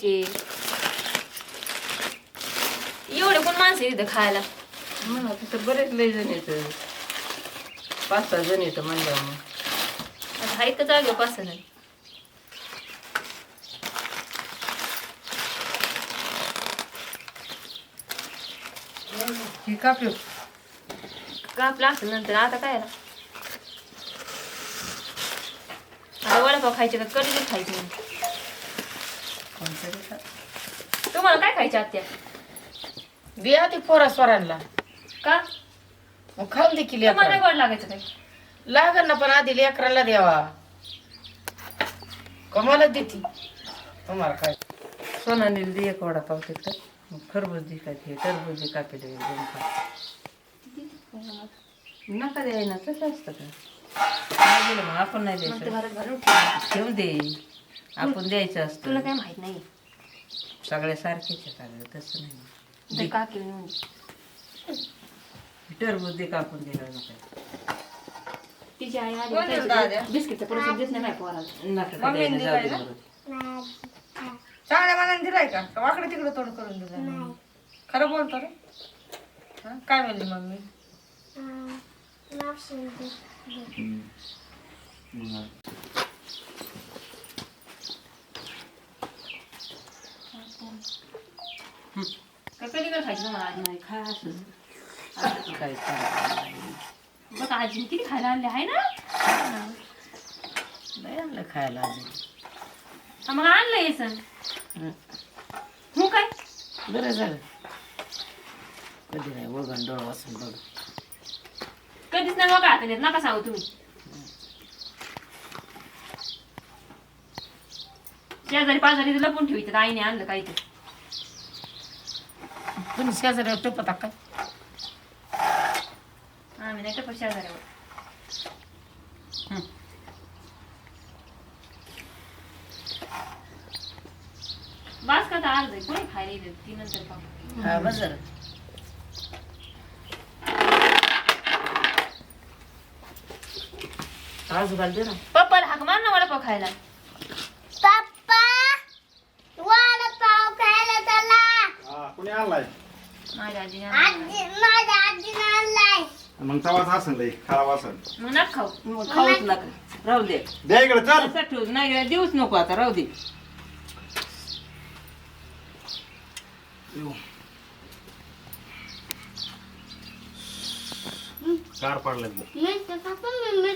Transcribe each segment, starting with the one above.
आणायचे एवढे कोण माणसं इथं खायला म्हणा तिथं बरेच लय जण येतं पाच सहा जण येतं म्हणल्यावर मग. आता आहेत का जागे पाच सहा जण ही कापी कापला असेल नंतर आता काय आला? आता वडापाव खायचे का कधी खायचे नाही. तुम्हाला काय खायचे आत्या? द्या ते पोरा स्वरांना. का? मग खाऊन देखील तुम्हाला नाही गोड लागायचं काय लागल ना पण आधी लेकराला द्यावा. कमाला देते. तुम्हाला काय? सोनाने दे एक वडापाव तिथं. मग खरबूज दे काय ते टरबूज दे कापी दे दोन. नका द्याय ना तसं असतं का? नाही दिलं मग आपण नाही द्यायचं. ठेवून दे. आपण द्यायचं तुला असतं काय माहीत नाही. सगळे सारखेच आहेत अगं, तसं नाही. ते काकी टरबूज दे. कापून दिलं नका. तिची आई आली कोण दिलं दाद्या? खायची बिस्किटचं परत देत नाही काय पोराला. नका मम्मीने द्यायला दिलंय जाऊ ना? दे बरं. चांगल्या मनाने दिलाय का? का वाकडे तिकडे तोंड करून दिलं खरं बोलतो रे. हं? काय म्हणली मम्मी? कधी काय खायचं तुम्हाला आजी नाही खा असं काय? बघ आजी किती खायला आणले आहे ना लय आणलं खायला हा, मग आणलं हे सण हं. हो काय बरं झालं कधी नाही वगण डोळ वाचून बघ कधीच नाही बघा आता नेत नका सांगू तुम्ही शेजारी पाजारी लपून ठेवायचं आईने आणलं काही ते तुम्ही शेजारी टपता काय आम्ही नाही टपक शेजाऱ्यावर हं. बास का तर अर्ध आहे. कोणी खायला येते ती नंतर पाहू हा बजर आज घाल दे ना पप्पाला हाक मार ना वडापाव खायला पप्पा वडापाव खायला चला हा, कुणी आणलाय माझ्या आजीने मग तवाच असेल लय खराब असेल मग नका खाऊ. मग खाऊच नका. राहू दे. द्या इकडे चल. तसं ठेवू. नाही देऊच नको आता. राहू दे. कार पडलं मिरची खातो मी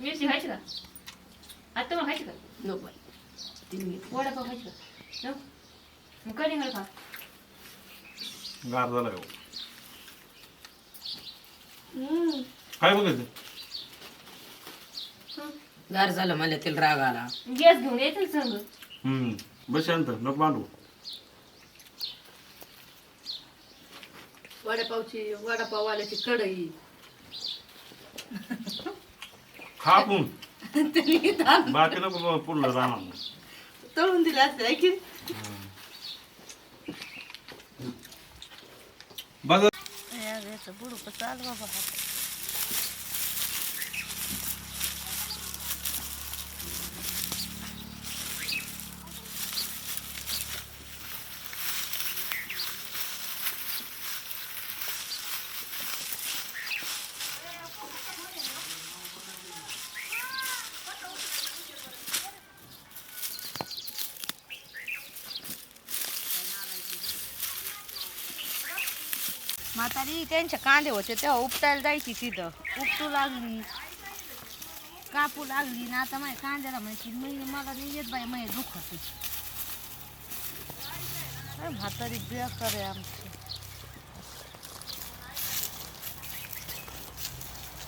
मिरची. खायची का? आता मग खायची का? नको वडापाव खायची का? नको? कधी खा. गार झालं का हम्म. काय बघायचं गार झालं मला तिला राग आला. गॅस घेऊन येतील संग. हम्म. बस शांत नको बांधू वडापावची वडापाववाल्याची कढई. खा आपण. बाकी नको पुढलं राहणार तळून दिले असते आहे की बघ बुडूक चाल बाबा म्हातारी त्यांचे कांदे होते तेव्हा उपटायला जायची तिथं. उपटू लागली कापू लागली ना आता माझ्या कांद्याला माहिती मी मला नाही येत बाई माझ्या दुखत म्हातारी बेकार आहे आमची.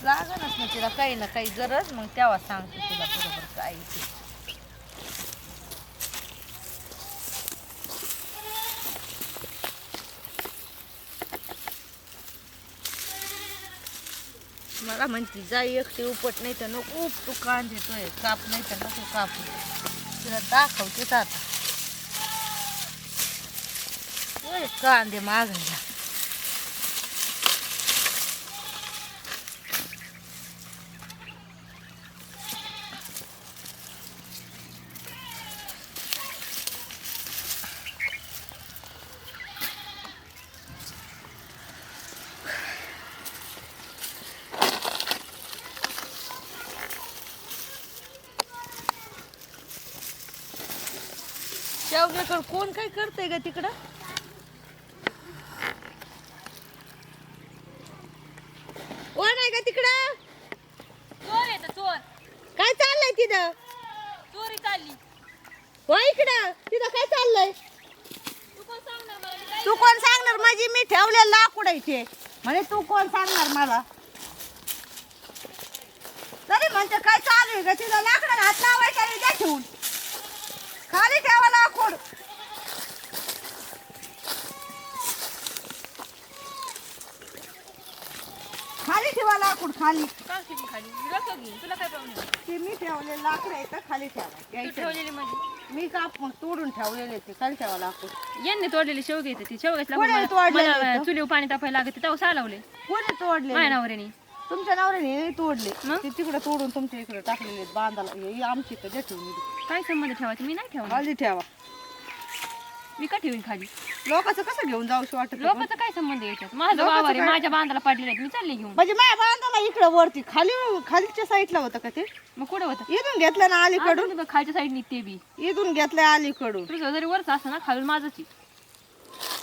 लागणच ना तिला काही ना काही गरज मग तेव्हा सांगते तुला बरोबर काय ते मला म्हणती जा एकटी उपट नाही तर नको उप तू कांदे तोय काप नाही तर नको काप. तुला दाखवते आता. होय, कांदे मागायला शेवग्याकडं कोण काय करतंय का तिकडं? कोण आहे का तिकडं? चोर येतं चोर. काय चाललंय तिथं? चोरी चालली. हो इकडं. तिथं काय चाललंय? तू कोण सांगणार मला? मी काय तू कोण सांगणार? माझी मी ठेवलेलं लाकूड आहे इथे म्हणजे तू कोण सांगणार मला? तरी म्हणते काय चालू आहे का तिथं लाकडाला हात लावायचा ठेवून? खाली ठेवा लाकूड खाली ठेवा लाकूड खाली. का खाली? मी डोकं घेईन तुला काय प्रॉब्लेम ते मी ठेवलेलं लाकूड आहे तर खाली ठेवा. तू ठेवलेली माझी. मी काप मग तोडून ठेवलेले ते खाली ठेवा लाकूड. यांनी तोडलेली शेवगे येते ती. शेवग्याच कोणी तोडलेली मला इथं? चुलीवर पाणी तापायला लागते तेव्हा सालावले कोणी तोडले माझ्या नवऱ्याने. तुमच्या नवऱ्याने तोडले. मग? ते तिकडे तोडून तुमच्या इकडे टाकलेले आहेत बांधाला. हे आमची इकडे ठेवून काय संबंध ठेवायचं? मी नाही ठेवणार. खाली ठेवा. मी का ठेवीन खाली? लोकांचं कसं घेऊन जाऊशी वाटत होतं? लोकांचा काय संबंध याच्यात? माझं लोकांचं वावर आहे काय? माझ्या बांधाला पडलेले आहेत. मी चालले घेऊन. म्हणजे माझ्या बांधाला इकडे वरती खाली खालच्या साईडला होतं का ते? मग कुठं होतं? इथून घेतलं ना अलीकडून. बघ, खालच्या साईडनी ते बी. इथून घेतलंय अलीकडून. तुझं जरी वरच असतं ना खालून माझंच आहे.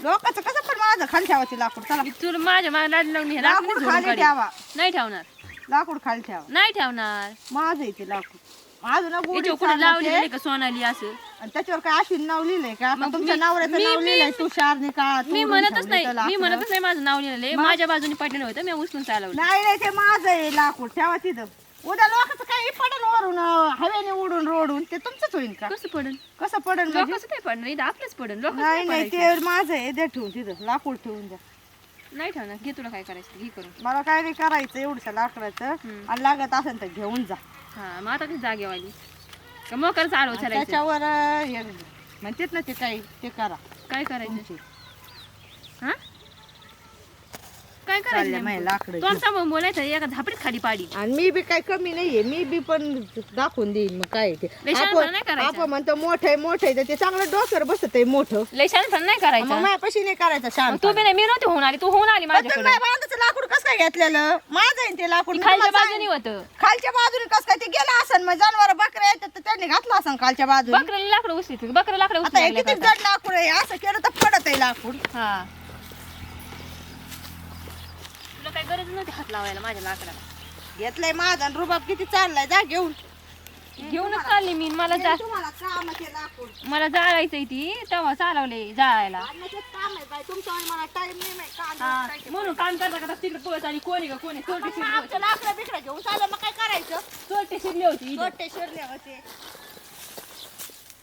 लोकांचं कसं पण माझं खाली ठेवायची लाकूड. चला. मी तुला माझ्या माझ्या लाडी लावून हे लाकूड झोडून खाली काढीन. ठेवा. नाही ठेवणार. लाकूड खाली ठेवा. नाही ठेवणार. माझं ते लाकूड. माझं ना गोडी कुठे लावली ते. का सोनाली असं? आणि त्याच्यावर काय अश्विन नाव लिहिलंय का? मग तुमच्या मी- नवऱ्याचं मी- नाव मी- लिहिलंय तुषारने का मी म्हणतच नाही. मी. म्हणतच नाही माझं नाव लिहिलेलं माझ्या बाजूने पडलेलं होतं मी उचलून चालवलं. नाही नाही ते माझं आहे लाकूड. ठेवा तिथं. उद्या लोकांचं काही पडन वरून हवेने उडून रोडून ते तुमचंच होईल का? कसं पडन? कसं पडन म्हणजे? लोकांचं काय पडणार? इथं आपलंच पडन. लोक नाही नाही ते माझं आहे. द्या ठेवून तिथं. लाकूड ठेवून द्या. नाही ठेवणार. घे तुला काय करायचं घे करून. मला काय नाही करायचं एवढं लाकडाचं. हम्म. आणि लागत असेल तर घेऊन जा. हा मग आता कशी जागेवाली? का मोकर चालव आणि चालायचं त्याच्यावर अं, हे म्हणतात ना ते काही ते करा. काय करायचं? तुमची. हा? काय करायचं नेमकं? लाकडं बोलायचं एका झापडीत खाली पाडी. आणि मी बी काय कमी नाहीये मी बी पण दाखवून देईन मग काय ते. आपण नाही करायचा. आपण म्हणतो मोठं आहे मोठं आहे तर ते चांगलं डोक्यावर बसत आहे मोठं. लय पण नाही मग करायचं माझ्यापाशी नाही करायचं शांत तू बी नाही मी नव्हती होऊन आली तू होऊन आली माझ्याकडे. बांधाचं लाकूड कसं काय घेतलेलं? माझं आहे ते लाकूड. मी खालच्या तुम्हाला बाजूने होतं. सांग- खालच्या बाजूने कसं काय ते गेलं असन मग जनावर बकऱ्या येतात तर त्यांनी घातलं असन खालच्या बाजूने. बकऱ्याला लाकडं उचली बकऱ्या लाकडं आता हे उचली किती जड लाकूड आहे असं केलं तर पडत आहे लाकूड. हा तुला काय गरज नव्हती हात लावायला माझ्या लाकडाला. घेतलंय माझा आणि रुबाब किती चाललाय? जा घेऊन. घेऊनच चालली मी मला जा तुम्हाला कामाचे लाकूड मला जाळायचंय ती तेव्हा चालवले जाळायला. काम आहे बाई मला टाइम नाही माहीत हा. म्हणून काम करता करता तिकडे पळत आली. कोणी का कोणी? चोरटे आमचं लाकडं बिकडं घेऊन चाललं मग काय करायचं? चोरटे शिरली होती इथं. छोटे शिरले होते.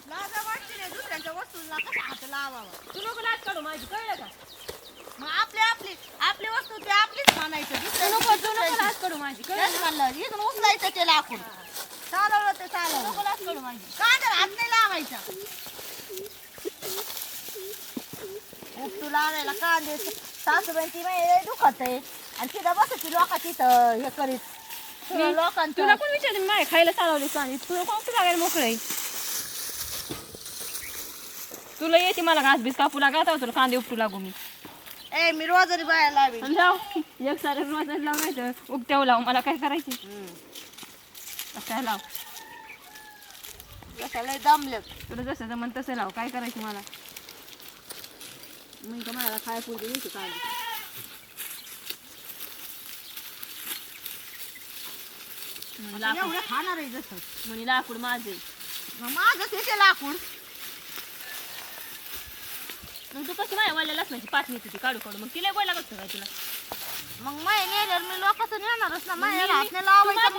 लाजा वाटते नाही दुसऱ्यांच्या वस्तूंना कसा हात लावावा? तू नको लाच काढू माझी कळलं का? मग आपली आपली आपली वस्तू ते आपलीच तू दुसऱ्याची नको तू नको दुसऱ्याची. लाच काढू माझी. कळलं? तेच म्हणलं इथून उचलायचं ते लाकूड. चालवलं ते चालवलं. नको लाच काढू माझी. कांद्याला हात नाही लावायचा? उपटू लावायला कांदे बाई दुखत आहे. आणि तिथं बसायची लोक तिथं हे करीत. मी- लोकांचं. तुला कोण विचारते? माय खायला चालवले सांग तुला कोण तू लागायला मोकळं. आहे तुला येते मला घास बीस कापू लागा तेव्हा तुला कांदे उपटू लागू मी. ए मी रोजरी बाया लावी लाव एक सारे रोज लाव नाही तर उगत्यावर लाव. मला काय करायचे? काय लाव? लय दमले. तुला जसं जमन तसं लाव. काय करायचं मला? मी का मला खाय येते कांदे म्हणे लाकूड. खाणार आहे जसं. म्हणे लाकूड माझे मग माझंच येते लाकूड. मग तू कशी माझ्या वाल्या लसणाची पाटणी तुझी काढू काढू. मग तिला गोड लागत काय तुला. मग माय नेल्यावर मी लोकांचं नेणारच ना मी- माझ्याला हात नाही लावायचा मी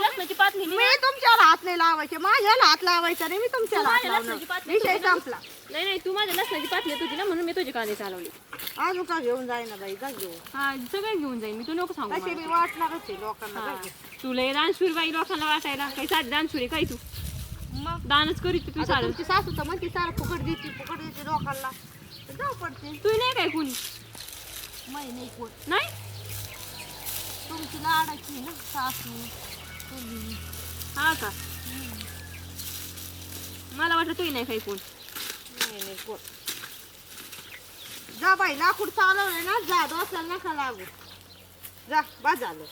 हात नाही माझ्याला हात लावायचा नाही मी तुमच्याला हात माझ्या लावणार. विषय संपला. नाही नाही तू माझ्या लसणाची पातळी तुझी ना म्हणून मी तुझे कांदे चालवले. अजून का घेऊन जाईना बाई? जा घेऊन. हा सगळं घेऊन जाईन मी तू नको सांगू. मी वाटणारच आहे लोकांना हा. तुला दानशूर बाई लोकांना वाटायला काही साधी दानशुरी काय तू? मग? दानच करीत तू आता सारं तुमची सासू तर म्हणते सारं फुकट देते फुकट देते लोकांना. जाऊ पडते. तू नाही काय कोणी? माही नाही कोण. नाही? तुमची लाडाची ना सासू तुम्ही. हा का? मला वाटलं तू नाही काही कोण. नाही नाही कोण. जा बाई लाकूड चालवलंय ना जा डोक्याला नका लागू. जा बा झालं.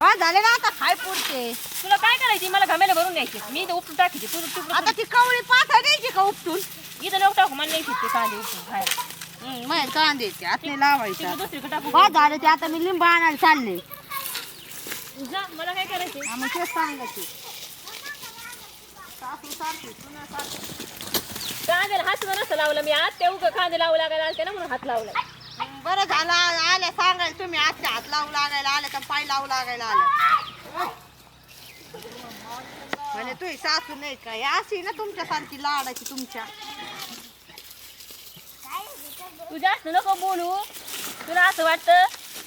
बा झाले ना आता खाय पुरते. तुला काय करायची? मला घामेला भरून द्यायची मी उपटून टाकायची तू आता ती कवळी पाथा द्यायची का उपटून? इथं नको टाकू मला नाही शिकते कांदे खायला. माहीत कांद्याची आत नाही लावायचा. दुसरीकडे टाकू झालं ते आता मी लिंब आणायला चालले. जा मला काय करायचे आम्ही तेच सांगायचे. सासू सारखी सुना सारखी. कांद्याला हात सुद्धा नसतं लावला मी. आज ते उगं कांदे लावू लागायला आलते ना म्हणून हात लावला. हं, बरं झालं आल्या सांगायला तुम्ही. आजच्या हात लावू लागायला आल्या तर पाय लावू लागायला आल्या म्हणजे तुही सासू नाही काय अशी ना तुमच्यासारखी लाडाची तुमच्या. तू जास्त नको बोलू तुला असं वाटतं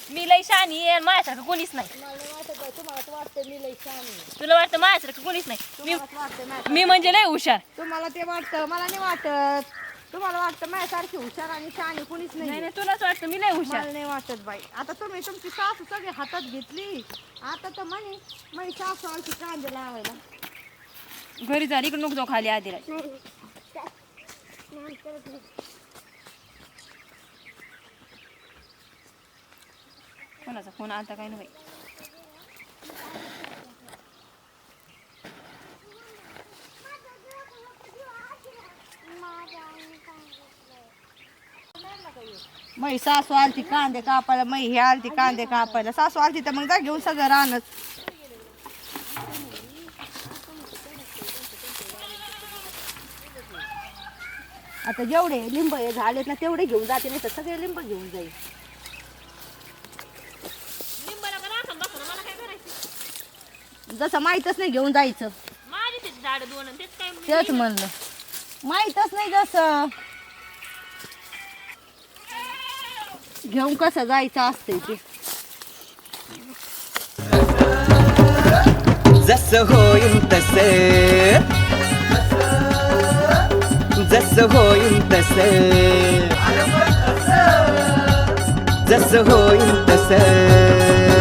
मी लई शानी आहे माझ्यासारखं कोणीच नाही तुला वाटतं माझ्यासारखं कोणीच नाही मी मी म्हणजे लय हुशार तुम्हाला ते वाटतं मला नाही वाटत तुम्हाला वाटतं माझ्यासारखी हुशार आणि शहाणी कुणीच नाही नाही नाही तुलाच वाटतं मी लय हुशार मला नाही वाटत बाई आता तुम्ही तुमची सासू सगळी हातात घेतली आता तर म्हणे माझी सासू आमची कांदे लावायला घरी जा इकडे नको जाऊ खाली आधी कोणाचा फोन आलता काय नाही मै सासू आलती कांदे कापायला मै हे आलती कांदे कापायला. सासू आलती तर मग जा घेऊन सगळं राहणच आता जेवढे लिंब हे झालेत ना तेवढे घेऊन जाते नाही तर सगळे लिंब घेऊन जाईल लिंबाला का राखण बसवलं, मला काय करायचं जसं माहीतच नाही घेऊन जायचं. माझी ते झाड दोन आणि तेच काय तेच म्हणलं. माहीतच नाही जसं. घेऊन कसं जायचं असतंय ते. जसं होईन तसे. जसं होईन तसे. जसं होईन तसे.